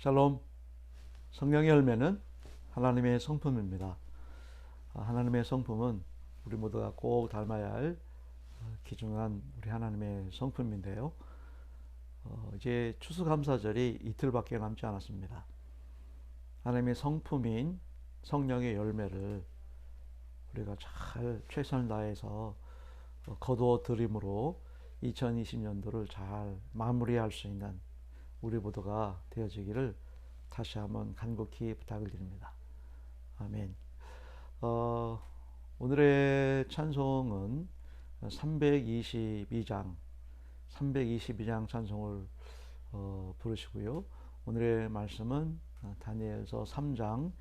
샬롬. 성령의 열매는 하나님의 성품입니다. 아, 하나님의 성품은 우리 모두가 꼭 닮아야 할 어, 귀중한 우리 하나님의 성품인데요. 어, 이제 추수감사절이 이틀밖에 남지 않았습니다. 하나님의 성품인 성령의 열매를 우리가 잘 최선을 다해서 어, 거두어 드림으로 2020년도를 잘 마무리할 수 있는 우리 모두가 되어지기를 다시 한번 간곡히 부탁을 드립니다. 아멘. 어, 오늘의 찬송은 322장, 322장 찬송을 어, 부르시고요. 오늘의 말씀은 다니엘서 3장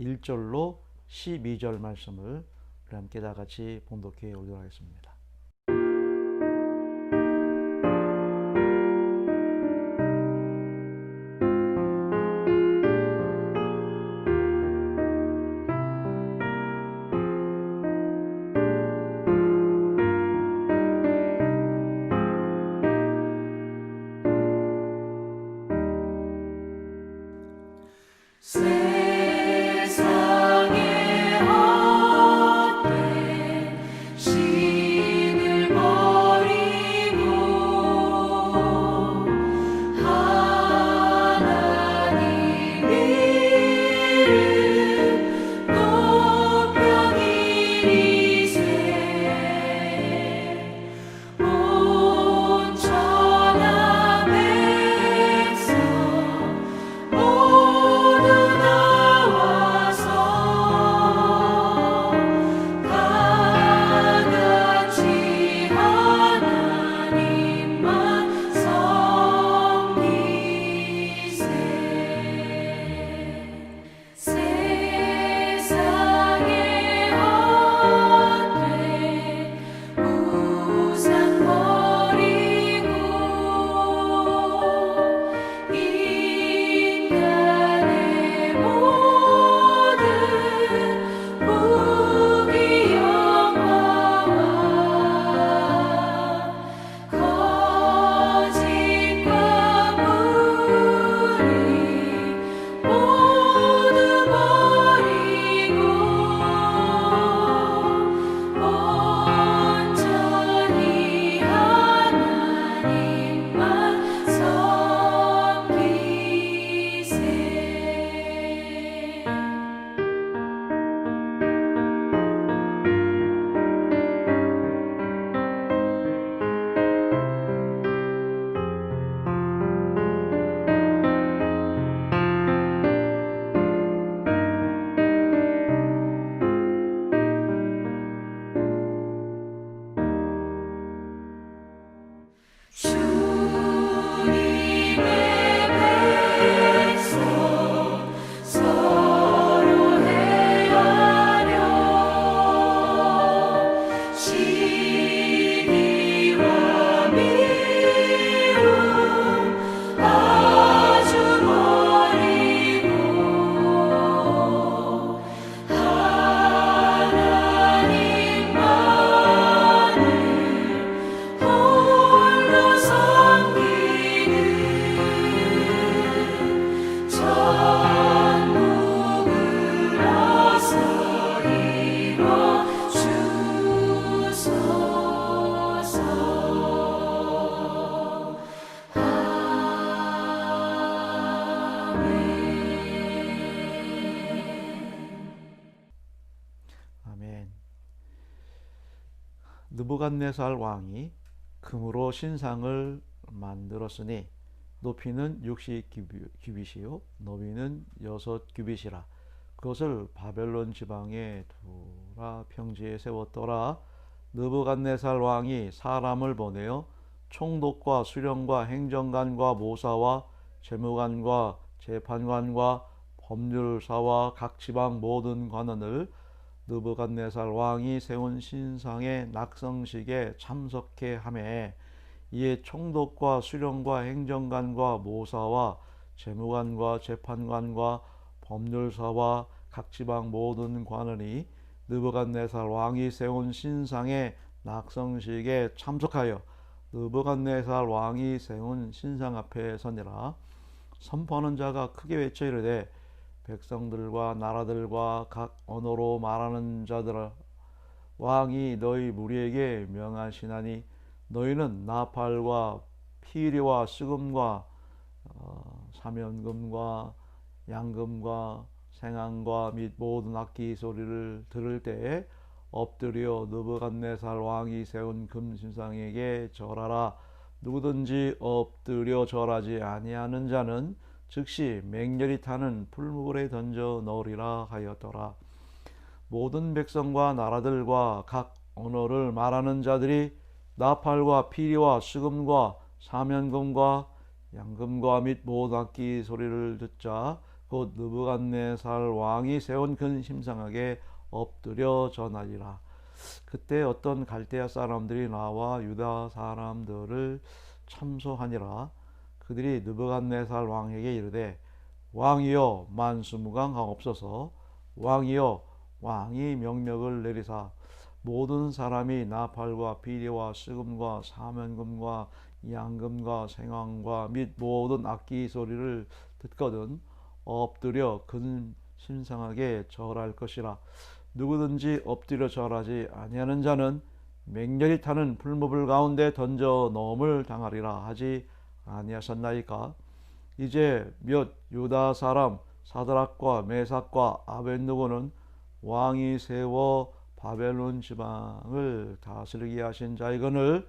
1절로 12절 말씀을 함께 다 같이 봉독해 오도록 하겠습니다. 세 느부갓네살 왕이 금으로 신상을 만들었으니 높이는 60규빗이요 너비는 6규빗이라. 그것을 바벨론 지방에 두라 평지에 세웠더라. 느부갓네살 왕이 사람을 보내어 총독과 수령과 행정관과 모사와 재무관과 재판관과 법률사와 각 지방 모든 관원을 느부갓네살 왕이 세운 신상의 낙성식에 참석해 하매 이에 총독과 수령과 행정관과 모사와 재무관과 재판관과 법률사와 각 지방 모든 관원이 느부갓네살 왕이 세운 신상의 낙성식에 참석하여 느부갓네살 왕이 세운 신상 앞에 서니라. 선포하는 자가 크게 외쳐 이르되 백성들과 나라들과 각 언어로 말하는 자들아 왕이 너희 무리에게 명하시나니 너희는 나팔과 피리와 수금과 어, 사면금과 양금과 생황과 및 모든 악기 소리를 들을 때에 엎드려 느부갓네살 왕이 세운 금신상에게 절하라. 누구든지 엎드려 절하지 아니하는 자는 즉시 맹렬히 타는 풀무불에 던져 넣으리라 하였더라 모든 백성과 나라들과 각 언어를 말하는 자들이 나팔과 피리와 수금과 사면금과 양금과 및 모든 악기 소리를 듣자 곧 느부갓네살 왕이 세운 큰 심상하게 엎드려 전하리라. 그때 어떤 갈대아 사람들이 나와 유다 사람들을 참소하니라. 그들이 느부갓네살 왕에게 이르되 왕이여 만수무강하옵소서. 왕이여 왕이 명령을 내리사. 모든 사람이 나팔과 비리와 수금과 사면금과 양금과 생황과 및 모든 악기 소리를 듣거든 엎드려 근 신상하게 절할 것이라. 누구든지 엎드려 절하지 아니하는 자는 맹렬히 타는 풀무불 가운데 던져 넣음을 당하리라 하지 아니하셨나이까 이제 몇 유다 사람 사드락과 메삭과 아벤누고는 왕이 세워 바벨론 지방을 다스리게 하신 자이거늘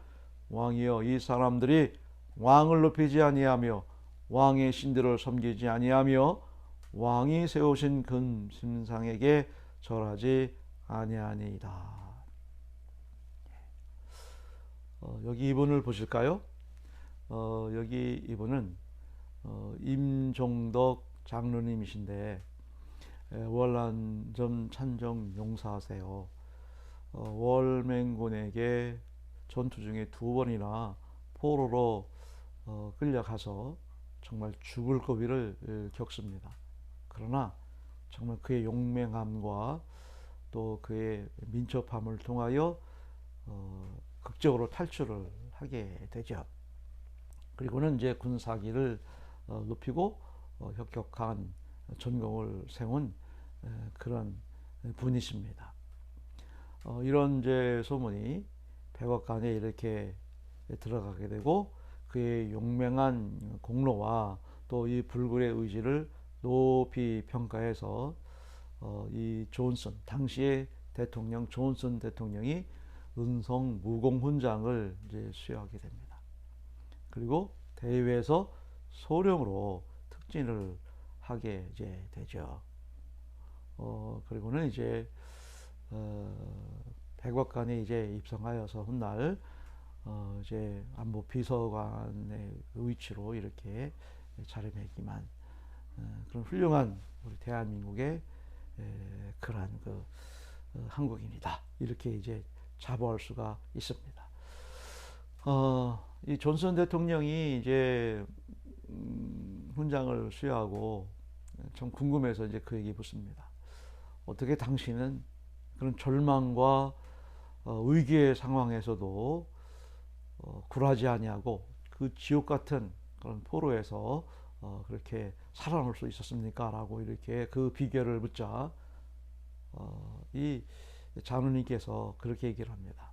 왕이여 이 사람들이 왕을 높이지 아니하며 왕의 신들을 섬기지 아니하며 왕이 세우신 금신상에게 절하지 아니하니이다. 어, 여기 이분을 보실까요? 어, 여기 이분은 어, 임종덕 장로님이신데 에, 월란점 찬정 용사세요. 어, 월맹군에게 전투 중에 두 번이나 포로로 어, 끌려가서 정말 죽을 고비를 에, 겪습니다. 그러나 정말 그의 용맹함과 또 그의 민첩함을 통하여 어, 극적으로 탈출을 하게 되죠. 그리고는 이제 군사기를 어, 높이고 어, 혁혁한 전공을 세운 에, 그런 분이십니다. 어, 이런 이제 소문이 백악관에 이렇게 들어가게 되고 그의 용맹한 공로와 또 이 불굴의 의지를 높이 평가해서 어, 이 존슨 당시의 대통령 존슨 대통령이 은성 무공 훈장을 이제 수여하게 됩니다. 그리고 대회에서 소령으로 특진을 하게 이제 되죠. 어, 그리고는 이제 어, 백악관에 이제 입성하여서 훗날 어, 이제 안보 비서관의 위치로 이렇게 자리매김한 어, 그런 훌륭한 우리 대한민국의 에, 그러한 그 어, 한국인이다 이렇게 이제 자부할 수가 있습니다. 어, 이 존슨 대통령이 이제 음, 훈장을 수여하고 좀 궁금해서 이제 그 얘기 묻습니다. 어떻게 당신은 그런 절망과 어, 위기의 상황에서도 어, 굴하지 아니하고 그 지옥 같은 그런 포로에서 어, 그렇게 살아남을 수 있었습니까? 라고 이렇게 그 비결을 묻자 어, 이 장로님께서 그렇게 얘기를 합니다.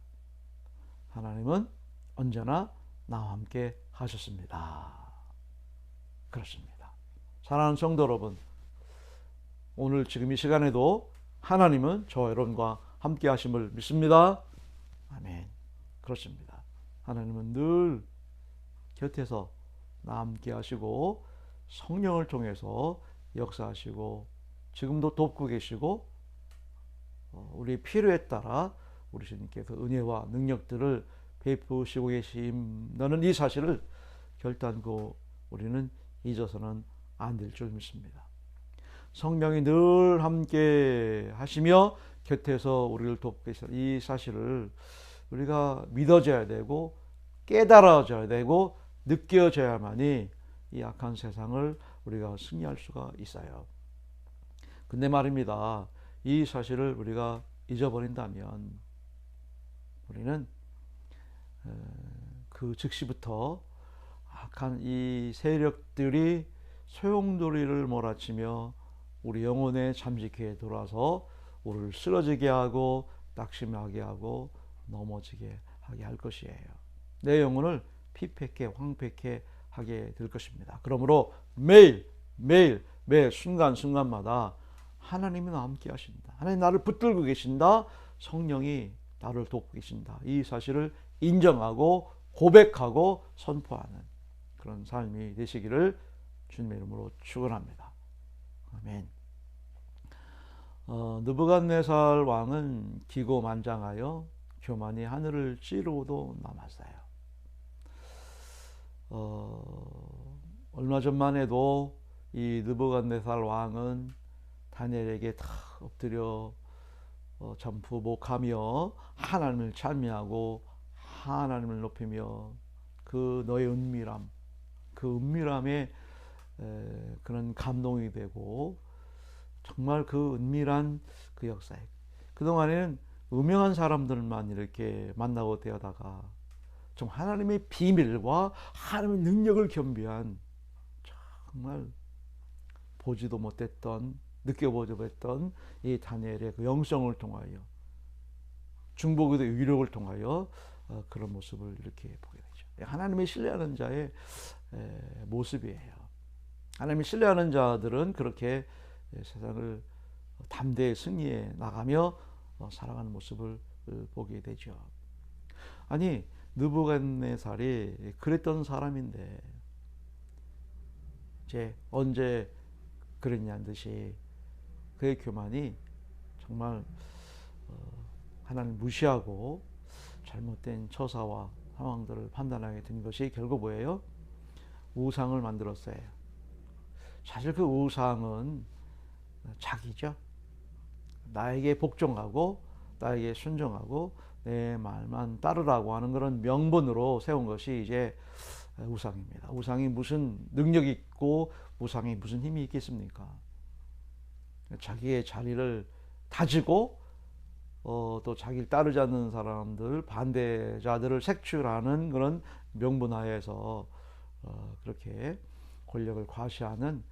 하나님은 언제나 나와 함께 하셨습니다. 그렇습니다. 사랑하는 성도 여러분, 오늘 지금 이 시간에도 하나님은 저 여러분과 함께 하심을 믿습니다. 아멘. 그렇습니다. 하나님은 늘 곁에서 나 함께 하시고 성령을 통해서 역사하시고 지금도 돕고 계시고 어, 우리 필요에 따라 우리 주님께서 은혜와 능력들을 베푸시고 계신다는 이 사실을 결단코 우리는 잊어서는 안 될 줄 믿습니다. 성령이 늘 함께 하시며 곁에서 우리를 돕고 계신 이 사실을 우리가 믿어져야 되고 깨달아져야 되고 느껴져야만이 이 악한 세상을 우리가 승리할 수가 있어요. 근데 말입니다. 이 사실을 우리가 잊어버린다면 우리는 그 즉시부터 악한 이 세력들이 소용돌이를 몰아치며 우리 영혼의 잠식기에 돌아서 우리를 쓰러지게 하고 낙심하게 하고 넘어지게 하게 할 것이에요. 내 영혼을 피폐케 황폐케 하게 될 것입니다. 그러므로 매일 매일 매 순간 순간마다 하나님이 나와 함께 하신다. 하나님 나를 붙들고 계신다. 성령이 나를 돕고 계신다. 이 사실을 인정하고 고백하고 선포하는 그런 삶이 되시기를 주님의 이름으로 축원합니다. 아멘. 어, 느부갓네살 왕은 기고만장하여 교만이 하늘을 찌르고도 남았어요. 어, 얼마 전만 해도 이 느부갓네살 왕은 다니엘에게 다 엎드려 어, 전부 목하며 하나님을 찬미하고 하나님을 높이며 그 너의 은밀함, 그 은밀함에 에, 그런 감동이 되고 정말 그 은밀한 그 역사에 그동안에는 유명한 사람들만 이렇게 만나고 되어다가 좀 하나님의 비밀과 하나님의 능력을 겸비한 정말 보지도 못했던 느껴보지 못했던 이 다니엘의 그 영성을 통하여 중보기도 위력을 통하여 어, 그런 모습을 이렇게 보게 되죠. 하나님의 신뢰하는 자의 에, 모습이에요. 하나님의 신뢰하는 자들은 그렇게 세상을 담대히 승리해 나가며 어, 살아가는 모습을 어, 보게 되죠. 아니 느부갓네살이 그랬던 사람인데 이제 언제 그랬냐는 듯이 그의 교만이 정말 어, 하나님 무시하고 잘못된 처사와 상황들을 판단하게 된 것이 결국 뭐예요? 우상을 만들었어요. 사실 그 우상은 자기죠. 나에게 복종하고 나에게 순종하고 내 말만 따르라고 하는 그런 명분으로 세운 것이 이제 우상입니다. 우상이 무슨 능력이 있고 우상이 무슨 힘이 있겠습니까? 자기의 자리를 다지고 어, 또 자기를 따르지 않는 사람들 반대자들을 색출하는 그런 명분하에서 어, 그렇게 권력을 과시하는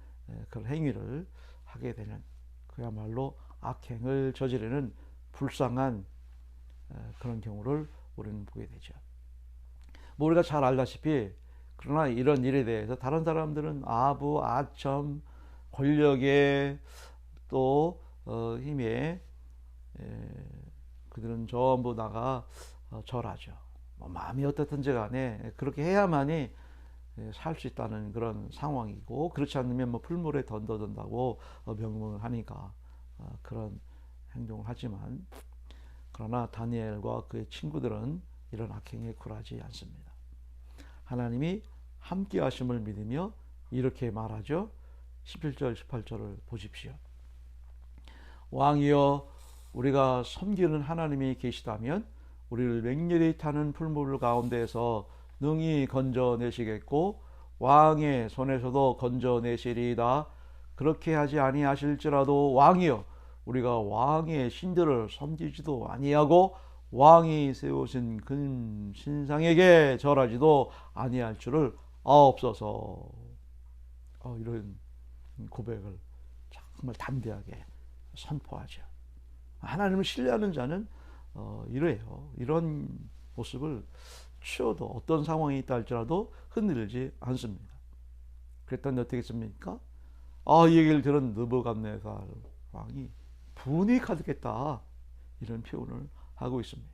그런 행위를 하게 되는 그야말로 악행을 저지르는 불쌍한 그런 경우를 우리는 보게 되죠. 뭐 우리가 잘 알다시피 그러나 이런 일에 대해서 다른 사람들은 아부, 아첨, 권력에 또 어, 힘에 에, 그들은 전부 다가 어, 절하죠. 뭐 마음이 어떻든지 간에 그렇게 해야만이 살 수 있다는 그런 상황이고 그렇지 않으면 뭐 풀물에 던져둔다고 어, 명명을 하니까 어, 그런 행동을 하지만 그러나 다니엘과 그의 친구들은 이런 악행에 굴하지 않습니다. 하나님이 함께 하심을 믿으며 이렇게 말하죠. 17절 18절을 보십시오. 왕이여 우리가 섬기는 하나님이 계시다면 우리를 맹렬히 타는 풀물 가운데서 능히 건져내시겠고 왕의 손에서도 건져내시리이다. 그렇게 하지 아니하실지라도 왕이여 우리가 왕의 신들을 섬기지도 아니하고 왕이 세우신 큰 신상에게 절하지도 아니할 줄을 아옵소서. 어, 이런 고백을 정말 담대하게 선포하죠. 하나님을 신뢰하는 자는 어, 이래요. 이런 모습을 취어도 어떤 상황이 있다 할지라도 흔들리지 않습니다. 그랬더니 어떻게 했습니까? 아, 이 얘기를 들은 느부갓네살 왕이 분이 가득했다. 이런 표현을 하고 있습니다.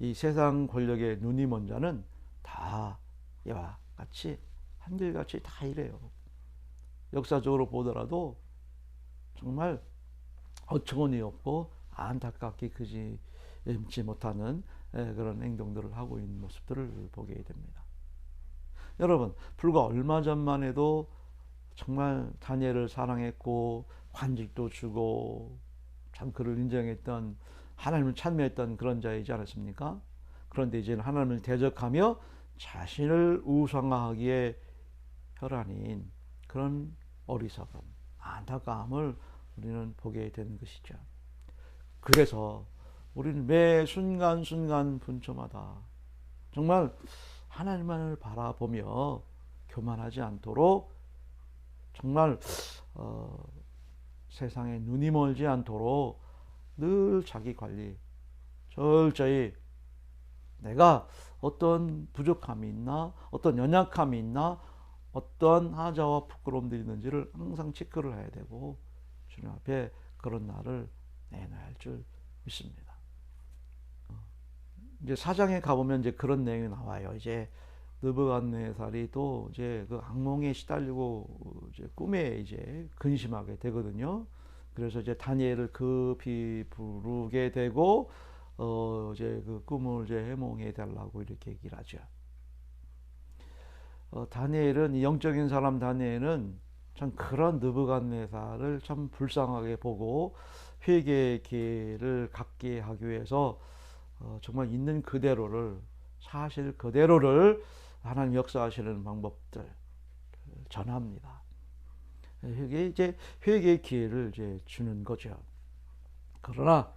이 세상 권력의 눈이 먼 자는 다 이와 같이 한결같이 다 이래요. 역사적으로 보더라도 정말 어처구니 없고 안타깝게 그지 지 못하는 그런 행동들을 하고 있는 모습들을 보게 됩니다. 여러분, 불과 얼마 전만 해도 정말 다니엘을 사랑했고 관직도 주고 참 그를 인정했던 하나님을 찬미했던 그런 자이지 않았습니까? 그런데 이제는 하나님을 대적하며 자신을 우상화하기에 혈안인 그런 어리석음, 안타까움을 우리는 보게 되는 것이죠. 그래서 우리는 매 순간순간 분초마다 정말 하나님만을 바라보며 교만하지 않도록 정말 어, 세상에 눈이 멀지 않도록 늘 자기 관리 철저히 내가 어떤 부족함이 있나 어떤 연약함이 있나 어떤 하자와 부끄러움들이 있는지를 항상 체크를 해야 되고 주님 앞에 그런 날을 내놔야 할 줄 믿습니다. 어, 이제 사장에 가보면 이제 그런 내용이 나와요. 이제 느부갓네살이 또 이제 그 악몽에 시달리고 이제 꿈에 이제 근심하게 되거든요. 그래서 이제 다니엘을 급히 부르게 되고 어 이제 그 꿈을 이제 해몽해 달라고 이렇게 얘기를 하죠. 어 다니엘은 이 영적인 사람 다니엘은 참 그런 느부갓네살을 참 불쌍하게 보고 회개의 기회를 갖게 하기 위해서 어 정말 있는 그대로를 사실 그대로를 하나님 역사하시는 방법들 전합니다. 이게 이제 회개의 기회를 이제 주는 거죠. 그러나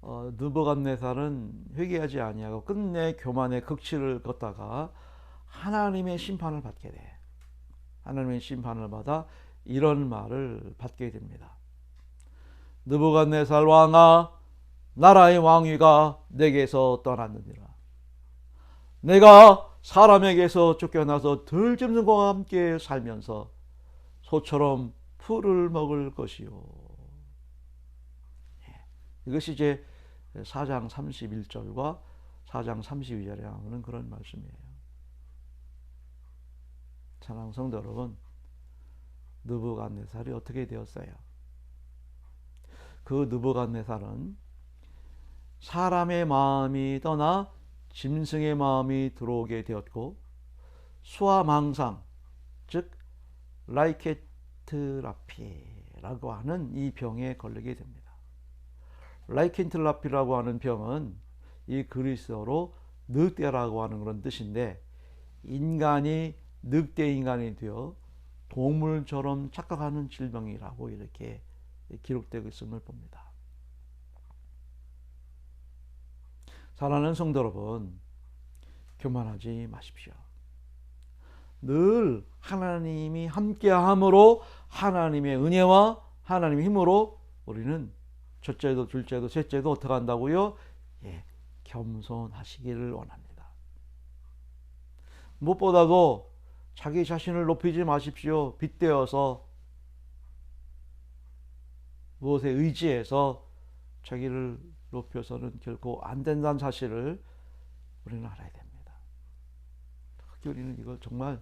어, 느부갓네살은 회개하지 아니하고 끝내 교만의 극치를 걷다가 하나님의 심판을 받게 돼. 하나님의 심판을 받아 이런 말을 받게 됩니다. 느부갓네살 왕아, 나라의 왕위가 내게서 떠났느니라. 내가 사람에게서 쫓겨나서 들짐승과 함께 살면서 소처럼 풀을 먹을 것이요. 예. 이것이 이제 4장 31절과 4장 32절에 나오는 그런 말씀이에요. 사랑 성도 여러분, 느부갓네살이 어떻게 되었어요? 그 느부갓네살은 사람의 마음이 떠나 짐승의 마음이 들어오게 되었고 수화망상 즉 라이케트라피라고 하는 이 병에 걸리게 됩니다. 라이켄틀라피라고 하는 병은 이 그리스어로 늑대라고 하는 그런 뜻인데 인간이 늑대 인간이 되어 동물처럼 착각하는 질병이라고 이렇게 기록되고 있음을 봅니다. 사랑하는 성도 여러분, 교만하지 마십시오. 늘 하나님이 함께함으로 하나님의 은혜와 하나님의 힘으로 우리는 첫째도 둘째도 셋째도 어떻게 한다고요? 예, 겸손하시기를 원합니다. 무엇보다도 자기 자신을 높이지 마십시오. 빗대어서 무엇에 의지해서 자기를 높여서는 결코 안 된다는 사실을 우리는 알아야 됩니다. 특히 우리는 이걸 정말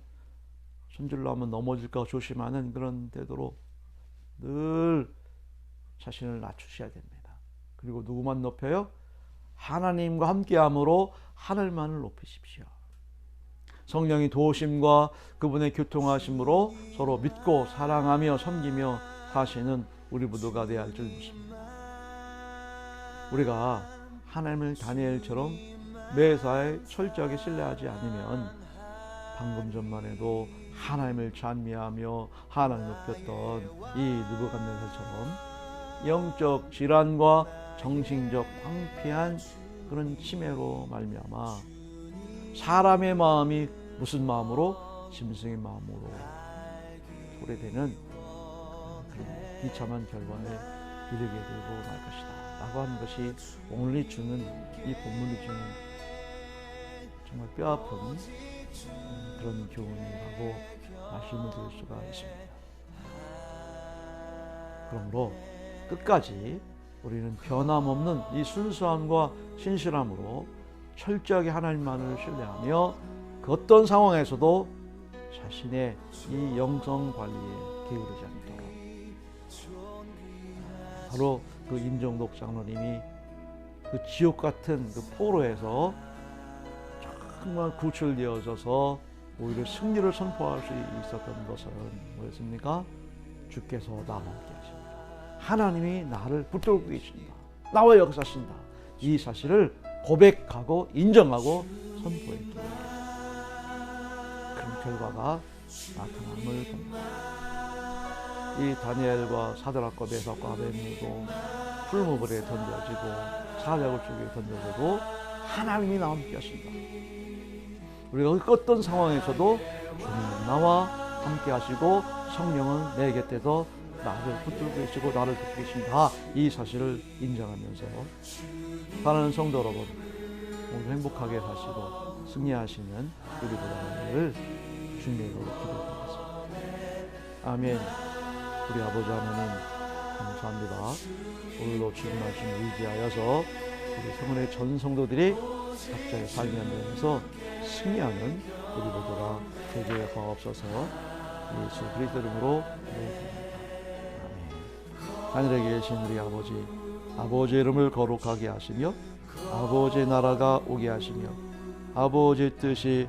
손질로 하면 넘어질까 조심하는 그런 태도로 늘 자신을 낮추셔야 됩니다. 그리고 누구만 높여요? 하나님과 함께함으로 하늘만을 높이십시오. 성령이 도우심과 그분의 교통하심으로 서로 믿고 사랑하며 섬기며 사시는 우리 모두가 되어야 할 줄 믿습니다. 우리가 하나님을 다니엘처럼 매사에 철저하게 신뢰하지 않으면 방금 전만 해도 하나님을 찬미하며 하나님 높였던 이 느부갓네살처럼 영적 질환과 정신적 황폐한 그런 치매로 말미암아 사람의 마음이 무슨 마음으로 짐승의 마음으로 소리되는 그런 비참한 결과에 이르게 되고 말 것이다. 라고 하는 것이 오늘이 주는 이 본문이 주는 정말 뼈아픈 음, 그런 교훈이라고 말씀을 드릴 수가 있습니다. 그러므로 끝까지 우리는 변함없는 이 순수함과 신실함으로 철저하게 하나님만을 신뢰하며 그 어떤 상황에서도 자신의 이 영성 관리에 게으르지 않도록 바로 그 임정독 장로님이 그 지옥 같은 그 포로에서 정말 구출되어져서 오히려 승리를 선포할 수 있었던 것은 뭐였습니까? 주께서 나와 함께 하십니다. 하나님이 나를 붙들고 계신다. 나와 역사하신다. 이 사실을 고백하고 인정하고 선포했기에 그런 결과가 나타남을 봅니다. 이 다니엘과 사드락과 메삭과 아벤니고 풀무불에 던져지고 사자굴 속에 던져져도 하나님이 나와 함께 하신다. 우리가 어떤 상황에서도 주님은 나와 함께 하시고 성령은 내 곁에서 나를 붙들고 계시고 나를 돕고 계신다 이 사실을 인정하면서 사랑하는 성도 여러분 오늘 행복하게 사시고 승리하시는 우리 보다를 주님으로 기도드리겠습니다. 아멘. 우리 아버지 하나님 감사합니다. 오늘도 주님 말씀 의지하여서 우리 성원의 전 성도들이 각자의 삶의 현장에서 승리하는 우리 모두가 되게 하옵소서 예수 그리스도 이름으로. 아멘. 하늘에 계신 우리 아버지 아버지의 이름을 거룩하게 하시며 아버지의 나라가 오게 하시며 아버지의 뜻이